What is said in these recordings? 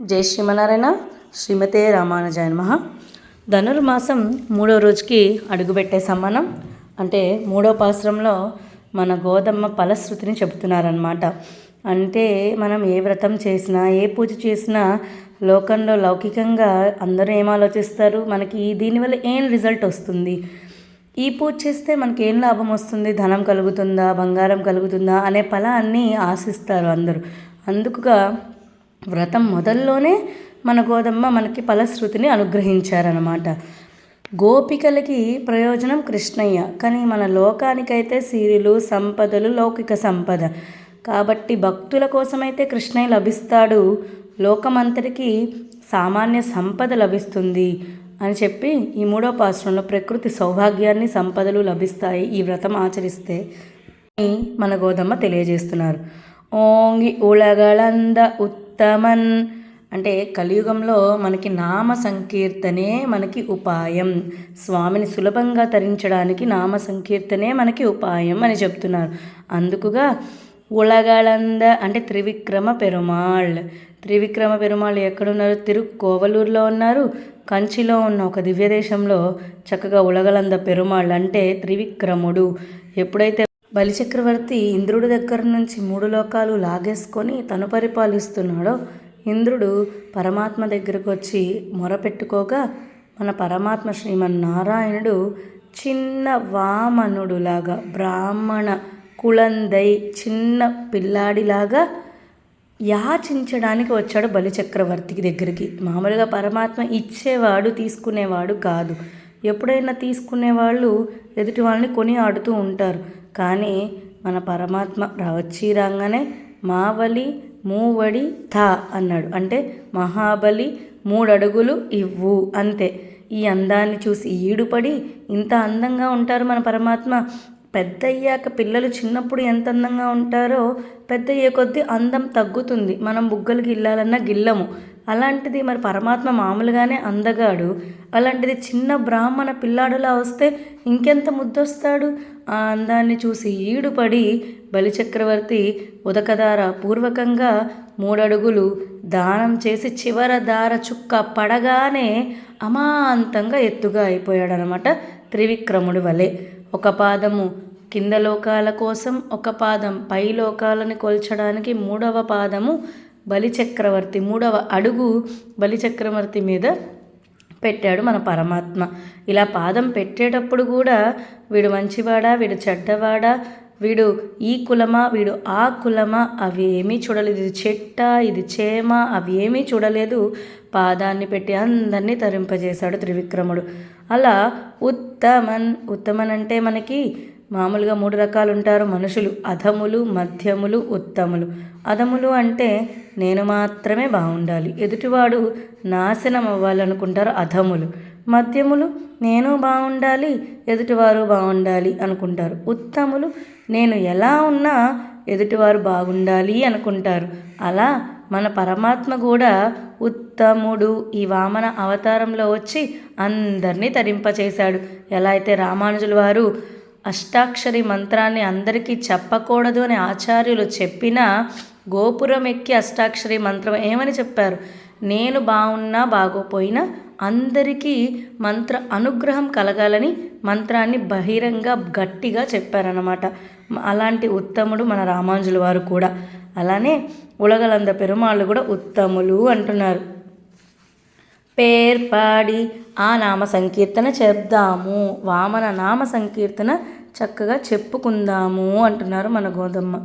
జై శ్రీమనారాయణ శ్రీమతే రామానుజాయ నమః ధనుర్మాసం మూడో రోజుకి అడుగుపెట్టేసాం మనం అంటే మూడో పాశ్రంలో మన గోదమ్మ ఫలశ్రుతిని చెబుతున్నారనమాట అంటే మనం ఏ వ్రతం చేసినా ఏ పూజ చేసినా లోకంలో లౌకికంగా అందరూ ఏం ఆలోచిస్తారు? మనకి దీనివల్ల ఏం రిజల్ట్ వస్తుంది? ఈ పూజ చేస్తే మనకి ఏం లాభం వస్తుంది? ధనం కలుగుతుందా? బంగారం కలుగుతుందా? అనే ఫలాన్ని ఆశిస్తారు అందరూ. అందుకుగా వ్రతం మొదల్లోనే మన గోదమ్మ మనకి ఫలశ్రుతిని అనుగ్రహించారనమాట గోపికలకి ప్రయోజనం కృష్ణయ్య కానీ మన లోకానికైతే సిరిలు సంపదలు లౌకిక సంపద. కాబట్టి భక్తుల కోసమైతే కృష్ణయ్య లభిస్తాడు. లోకమంతటికి సామాన్య సంపద లభిస్తుంది అని చెప్పి ఈ మూడో పాశ్రంలో ప్రకృతి సౌభాగ్యాన్ని సంపదలు లభిస్తాయి ఈ వ్రతం ఆచరిస్తే అని మన గోదమ్మ తెలియజేస్తున్నారు. ఓంగి ఉళగళంద తమన్ అంటే కలియుగంలో మనకి నామ సంకీర్తనే మనకి ఉపాయం. స్వామిని సులభంగా తరించడానికి నామ సంకీర్తనే మనకి ఉపాయం అని చెప్తున్నారు. అందుకుగా ఉలగళంద అంటే త్రివిక్రమ పెరుమాళ్. త్రివిక్రమ పెరుమాళ్ ఎక్కడున్నారు? తిరుక్కోవలూరులో ఉన్నారు. కంచిలో ఉన్న ఒక దివ్యదేశంలో చక్కగా ఉలగలంద పెరుమాళ్ అంటే త్రివిక్రముడు. ఎప్పుడైతే బలిచక్రవర్తి ఇంద్రుడి దగ్గర నుంచి మూడు లోకాలు లాగేసుకొని తను పరిపాలిస్తున్నాడో ఇంద్రుడు పరమాత్మ దగ్గరకు వచ్చి మొరపెట్టుకోగా మన పరమాత్మ శ్రీమన్నారాయణుడు చిన్న వామనుడులాగా బ్రాహ్మణ కులందై చిన్న పిల్లాడిలాగా యాచించడానికి వచ్చాడు బలిచక్రవర్తికి దగ్గరికి. మామూలుగా పరమాత్మ ఇచ్చేవాడు తీసుకునేవాడు కాదు. ఎప్పుడైనా తీసుకునేవాళ్ళు ఎదుటి వాళ్ళని కొని ఆడుతూ ఉంటారు. కానీ మన పరమాత్మ వచ్చి రాగానే మావలి మూవడి థా అన్నాడు. అంటే మహాబలి మూడడుగులు ఇవ్వు అంతే. ఈ అందాన్ని చూసి ఈడుపడి ఇంత అందంగా ఉంటారు మన పరమాత్మ. పెద్ద అయ్యాక పిల్లలు చిన్నప్పుడు ఎంత అందంగా ఉంటారో పెద్ద అయ్యే కొద్దీ అందం తగ్గుతుంది. మనం బుగ్గలు గిల్లాలన్నా గిల్లము. అలాంటిది మరి పరమాత్మ మామూలుగానే అందగాడు. అలాంటిది చిన్న బ్రాహ్మణ పిల్లాడులా వస్తే ఇంకెంత ముద్దొస్తాడు? ఆ అందాన్ని చూసి ఈడుపడి బలిచక్రవర్తి ఉదకదార పూర్వకంగా మూడడుగులు దానం చేసి చివర దార చుక్క పడగానే అమాంతంగా ఎత్తుగా అయిపోయాడనమాట త్రివిక్రముడు వలె. ఒక పాదము కింద లోకాల కోసం ఒక పాదం పై లోకాలని కొల్చడానికి మూడవ పాదము బలిచక్రవర్తి మూడవ అడుగు బలిచక్రవర్తి మీద పెట్టాడు మన పరమాత్మ. ఇలా పాదం పెట్టేటప్పుడు కూడా వీడు మంచివాడా వీడు చెడ్డవాడా వీడు ఈ కులమా వీడు ఆ కులమా అవి ఏమీ చూడలేదు. ఇది చెట్ట ఇది చేమ అవి ఏమీ చూడలేదు. పాదాన్ని పెట్టి అందరినీ తరింపజేశాడు త్రివిక్రముడు. అలా ఉత్తమన్ ఉత్తమన్ అంటే మనకి మామూలుగా మూడు రకాలు ఉంటారు మనుషులు. అధములు మధ్యములు ఉత్తములు. అధములు అంటే నేను మాత్రమే బాగుండాలి ఎదుటివాడు నాశనం అవ్వాలనుకుంటారు అధములు. మధ్యములు నేను బాగుండాలి ఎదుటివారు బాగుండాలి అనుకుంటారు. ఉత్తములు నేను ఎలా ఉన్నా ఎదుటివారు బాగుండాలి అనుకుంటారు. అలా మన పరమాత్మ కూడా ఉత్తముడు ఈ వామన అవతారంలో వచ్చి అందరినీ తరింపచేశాడు. ఎలా అయితే రామానుజుల వారు అష్టాక్షరి మంత్రాన్ని అందరికీ చెప్పకూడదు అని ఆచార్యులు చెప్పినా గోపురం ఎక్కి అష్టాక్షరి మంత్రం ఏమని చెప్పారు? నేను బాగున్నా బాగోపోయినా అందరికీ మంత్ర అనుగ్రహం కలగాలని మంత్రాన్ని బహిరంగ గట్టిగా చెప్పారన్నమాట. అలాంటి ఉత్తముడు మన రామాంజుల వారు కూడా. అలానే ఉలగలంద పెరుమాళ్ళు కూడా ఉత్తములు అంటున్నారు. పేర్పాడి ఆ నామ సంకీర్తన చెప్దాము. వామన నామ సంకీర్తన చక్కగా చెప్పుకుందాము అంటున్నారు మన గోదమ్మ.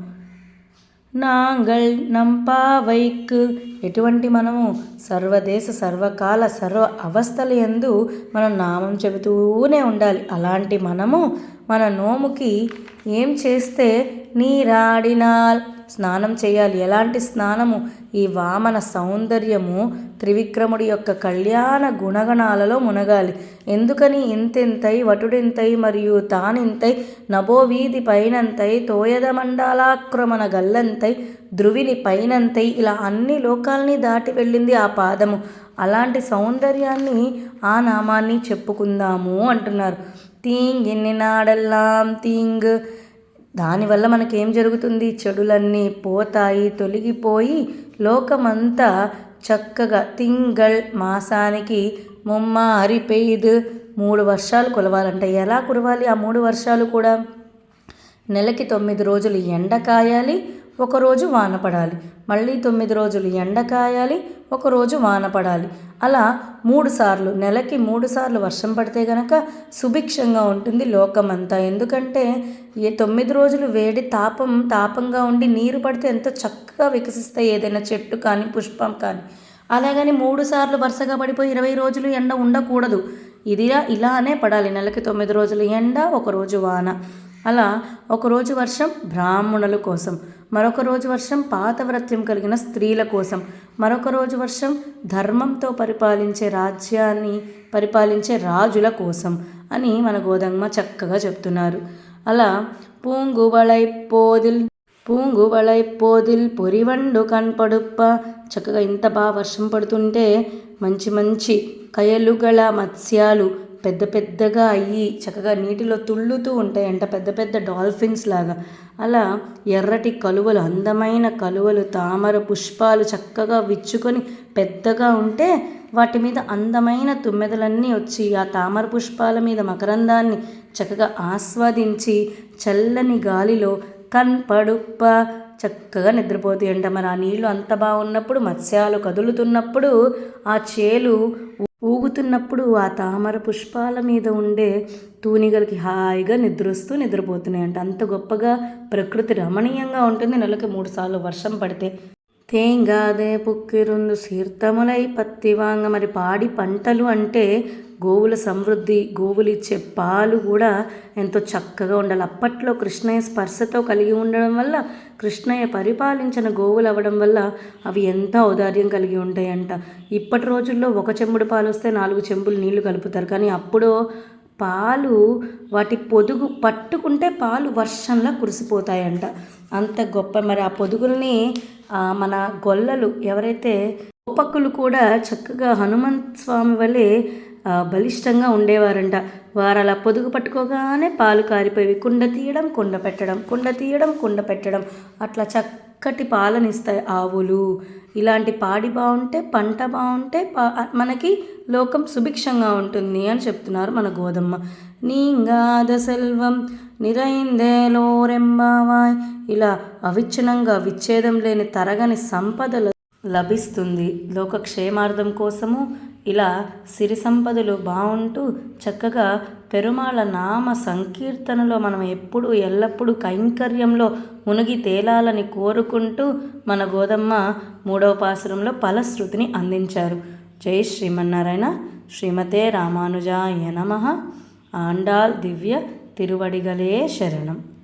నాంగల్ నంపావైక్. ఎటువంటి మనము సర్వదేశ సర్వకాల సర్వ అవస్థల ఎందు మనం నామం చెబుతూనే ఉండాలి. అలాంటి మనము మన నోముకి ఏం చేస్తే నీరాడినాల్? స్నానం చేయాలి. ఎలాంటి స్నానము? ఈ వామన సౌందర్యము త్రివిక్రముడి యొక్క కళ్యాణ గుణగణాలలో మునగాలి. ఎందుకని ఇంతెంతై వటుడింతై మరియు తానింతై నభోవీధి పైనంతై తోయద మండలాక్రమణ గల్లంతై ధృవిని పైనంతై ఇలా అన్ని లోకాల్ని దాటి వెళ్ళింది ఆ పాదము. అలాంటి సౌందర్యాన్ని ఆ నామాన్ని చెప్పుకుందాము అంటున్నారు. తీంగ్ ఎన్ని నాడల్లాం తీంగ్. దానివల్ల మనకేం జరుగుతుంది? చెడులన్నీ పోతాయి తొలగిపోయి లోకమంతా చక్కగా తింగళ్ మాసానికి ముమ్మారి పెయిద్ మూడు వర్షాలు కురవాలంట ఎలా కురవాలి ఆ మూడు వర్షాలు కూడా? నెలకి తొమ్మిది రోజులు ఎండ కాయాలి. ఒకరోజు వాన పడాలి. మళ్ళీ తొమ్మిది రోజులు ఎండ కాయాలి ఒకరోజు వాన పడాలి. అలా మూడు సార్లు నెలకి మూడు సార్లు వర్షం పడితే గనక సుభిక్షంగా ఉంటుంది లోకమంతా. ఎందుకంటే ఏ తొమ్మిది రోజులు వేడి తాపం తాపంగా ఉండి నీరు పడితే ఎంతో చక్కగా వికసిస్తాయి ఏదైనా చెట్టు కానీ పుష్పం కానీ. అలాగని మూడు సార్లు వరుసగా పడిపోయి ఇరవై రోజులు ఎండ ఉండకూడదు. ఇదిలా ఇలానే పడాలి. నెలకి తొమ్మిది రోజులు ఎండ ఒకరోజు వాన. అలా ఒకరోజు వర్షం బ్రాహ్మణుల కోసం మరొక రోజు వర్షం పాతవ్రత్యం కలిగిన స్త్రీల కోసం మరొక రోజు వర్షం ధర్మంతో పరిపాలించే రాజ్యాన్ని పరిపాలించే రాజుల కోసం అని మన గోదమ్మ చక్కగా చెప్తున్నారు. అలా పూంగువళై పోదిల్ పూంగువళై పోదిల్ పొరివండు కన్పడుప్ప చక్కగా ఇంత బాగా వర్షం పడుతుంటే మంచి మంచి కయలుగల మత్స్యాలు పెద్ద పెద్దగా అయ్యి చక్కగా నీటిలో తుళ్ళుతూ ఉంటాయంట పెద్ద పెద్ద డాల్ఫిన్స్ లాగా. అలా ఎర్రటి కలువలు అందమైన కలువలు తామర పుష్పాలు చక్కగా విచ్చుకొని పెద్దగా ఉంటే వాటి మీద అందమైన తుమ్మెదలన్నీ వచ్చి ఆ తామర పుష్పాల మీద మకరందాన్ని చక్కగా ఆస్వాదించి చల్లని గాలిలో కన్పడుప్ప చక్కగా నిద్రపోతాయంట మరి ఆ నీళ్ళు అంత బాగున్నప్పుడు మత్స్యాలు కదులుతున్నప్పుడు ఆ చేలు ఊగుతున్నప్పుడు ఆ తామర పుష్పాల మీద ఉండే తూనిగలకి హాయిగా నిద్రొస్తూ నిద్రపోతున్నాయంట అంత గొప్పగా ప్రకృతి రమణీయంగా ఉంటుంది. నెలకి మూడు సార్లు వర్షం పడితే తేంగాదే పుక్కిరుందు సీర్తములై పత్తి వాంగ. మరి పాడి పంటలు అంటే గోవుల సమృద్ధి గోవులు ఇచ్చే పాలు కూడా ఎంతో చక్కగా ఉండాలి. అప్పట్లో కృష్ణయ్య స్పర్శతో కలిగి ఉండడం వల్ల కృష్ణయ్య పరిపాలించిన గోవులు అవ్వడం వల్ల అవి ఎంత ఔదార్యం కలిగి ఉంటాయంట. ఇప్పటి రోజుల్లో ఒక చెంబుడు పాలు వస్తే నాలుగు చెంబులు నీళ్ళు కలుపుతారు. కానీ అప్పుడు పాలు వాటి పొదుగు పట్టుకుంటే పాలు వర్షంలా కురిసిపోతాయంట. అంత గొప్ప మరి ఆ పొదుగుల్ని మన గొల్లలు ఎవరైతే గోపకులు కూడా చక్కగా హనుమంత్ స్వామి వలె బలిష్టంగా ఉండేవారంట. వారు అలా పొదుగు పట్టుకోగానే పాలు కారిపోయి కుండ తీయడం కుండ పెట్టడం కుండ తీయడం కుండ పెట్టడం. అట్లా చక్కటి పాలనిస్తాయి ఆవులు. ఇలాంటి పాడి బాగుంటే పంట బాగుంటే పా మనకి లోకం సుభిక్షంగా ఉంటుంది అని చెప్తున్నారు మన గోదమ్మ. నీంగాద సెల్వం నిరైందేలోరెంబావాయ్ ఇలా అవిచ్ఛిన్నంగా విచ్ఛేదం లేని తరగని సంపదలు లభిస్తుంది. లోకక్షేమార్థం కోసము ఇలా సిరి సంపదలు బాగుంటూ చక్కగా పెరుమాళ నామ సంకీర్తనలో మనం ఎప్పుడు ఎల్లప్పుడూ కైంకర్యంలో మునిగి తేలాలని కోరుకుంటూ మన గోదమ్మ మూడవ పాసురంలో ఫలశ్రుతిని అందించారు. జై శ్రీమన్నారాయణ. శ్రీమతే రామానుజాయ నమ. ఆండాల్ దివ్య తిరువడిగలే శరణం.